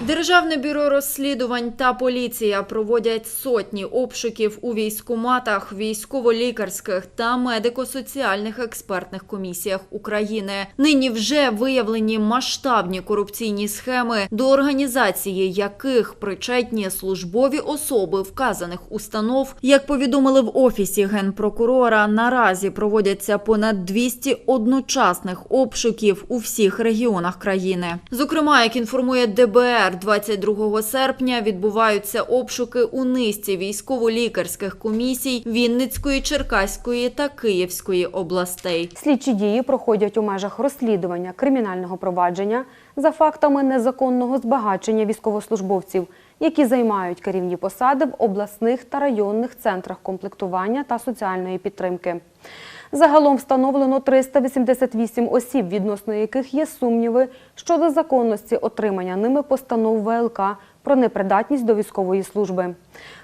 Державне бюро розслідувань та поліція проводять сотні обшуків у військкоматах, військово-лікарських та медико-соціальних експертних комісіях України. Нині вже виявлені масштабні корупційні схеми, до організації яких причетні службові особи вказаних установ. Як повідомили в офісі генпрокурора, наразі проводяться понад 200 одночасних обшуків у всіх регіонах країни. Зокрема, як інформує ДБР, 22 серпня відбуваються обшуки у низці військово-лікарських комісій Вінницької, Черкаської та Київської областей. Слідчі дії проходять у межах розслідування кримінального провадження за фактами незаконного збагачення військовослужбовців, які займають керівні посади в обласних та районних центрах комплектування та соціальної підтримки. Загалом встановлено 388 осіб, відносно яких є сумніви щодо законності отримання ними постанов ВЛК про непридатність до військової служби.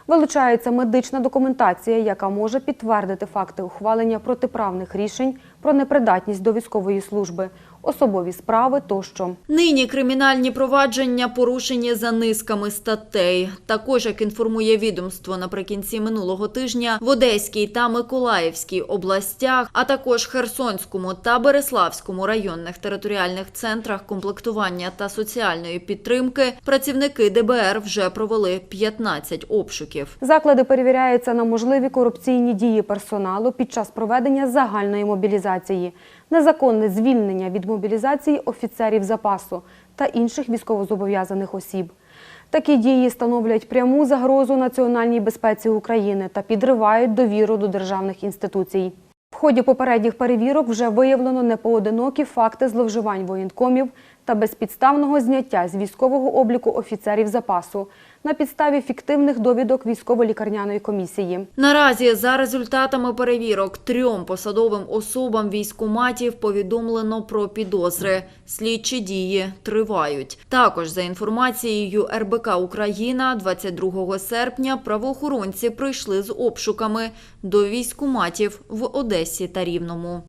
Вилучається медична документація, яка може підтвердити факти ухвалення протиправних рішень про непридатність до військової служби, особові справи тощо. Нині кримінальні провадження порушені за низками статей. Також, як інформує відомство, наприкінці минулого тижня в Одеській та Миколаївській областях, а також Херсонському та Береславському районних територіальних центрах комплектування та соціальної підтримки працівники ДБР вже провели 15 обшуків. Заклади перевіряються на можливі корупційні дії персоналу під час проведення загальної мобілізації, незаконне звільнення від мобілізації офіцерів запасу та інших військовозобов'язаних осіб. Такі дії становлять пряму загрозу національній безпеці України та підривають довіру до державних інституцій. В ході попередніх перевірок вже виявлено непоодинокі факти зловживань воєнкомів та безпідставного зняття з військового обліку офіцерів запасу на підставі фіктивних довідок військово-лікарняної комісії. Наразі за результатами перевірок трьом посадовим особам військкоматів повідомлено про підозри. Слідчі дії тривають. Також за інформацією РБК Україна, 22 серпня правоохоронці прийшли з обшуками до військкоматів в Одесі та Рівному.